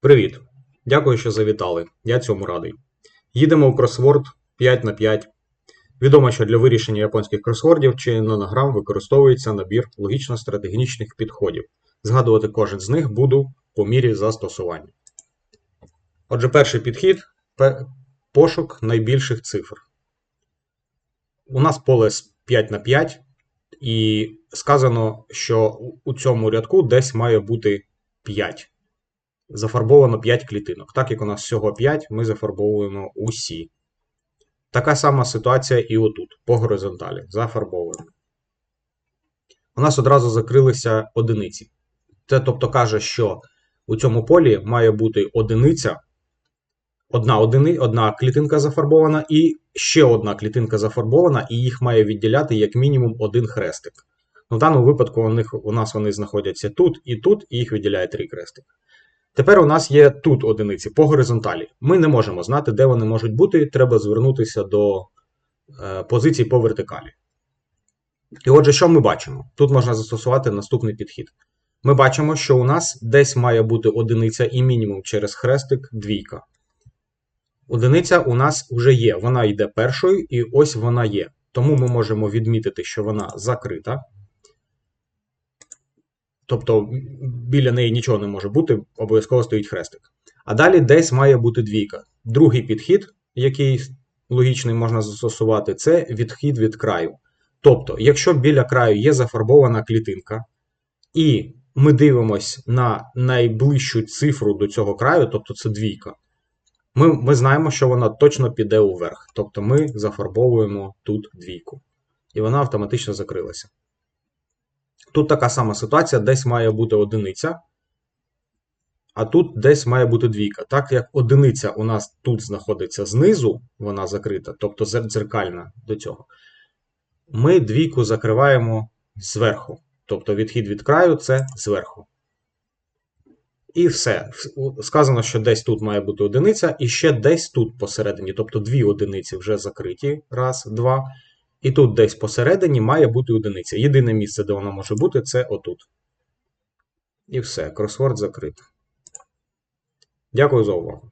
Привіт! Дякую, що завітали. Я цьому радий. Їдемо в кросворд 5 на 5. Відомо, що для вирішення японських кросвордів чи нонограм використовується набір логічно-стратегічних підходів. Згадувати кожен з них буду по мірі застосування. Отже, перший підхід пошук найбільших цифр. У нас поле 5 на 5, і сказано, що у- цьому рядку десь має бути 5 зафарбовано 5 клітинок. Так як у нас всього 5, ми зафарбовуємо усі. Така сама ситуація і отут, по горизонталі. Зафарбовуємо. У нас одразу закрилися одиниці. Це тобто каже, що у цьому полі має бути одиниця, одна, одини, одна клітинка зафарбована, і ще одна клітинка зафарбована, і їх має відділяти як мінімум один хрестик. Ну, в даному випадку у, них, у нас вони знаходяться тут і тут, і їх відділяє три хрестики. Тепер у нас є тут одиниці по горизонталі. Ми не можемо знати, де вони можуть бути. Треба звернутися до е, позицій по вертикалі. І отже, що ми бачимо? Тут можна застосувати наступний підхід. Ми бачимо, що у нас десь має бути одиниця і мінімум через хрестик двійка. Одиниця у нас вже є, вона йде першою, і ось вона є. Тому ми можемо відмітити, що вона закрита. Тобто біля неї нічого не може бути, обов'язково стоїть хрестик. А далі десь має бути двійка. Другий підхід, який логічний можна застосувати, це відхід від краю. Тобто, якщо біля краю є зафарбована клітинка, і ми дивимось на найближчу цифру до цього краю, тобто це двійка, ми, ми знаємо, що вона точно піде уверх. Тобто ми зафарбовуємо тут двійку. І вона автоматично закрилася. Тут така сама ситуація, десь має бути одиниця, а тут десь має бути двійка. Так як одиниця у нас тут знаходиться знизу, вона закрита, тобто зер- дзеркальна до цього, ми двійку закриваємо зверху. Тобто відхід від краю це зверху. І все. Сказано, що десь тут має бути одиниця, і ще десь тут посередині, тобто дві одиниці вже закриті. Раз, два. І тут десь посередині має бути одиниця. Єдине місце, де вона може бути, це отут. І все, кросворд закрито. Дякую за увагу.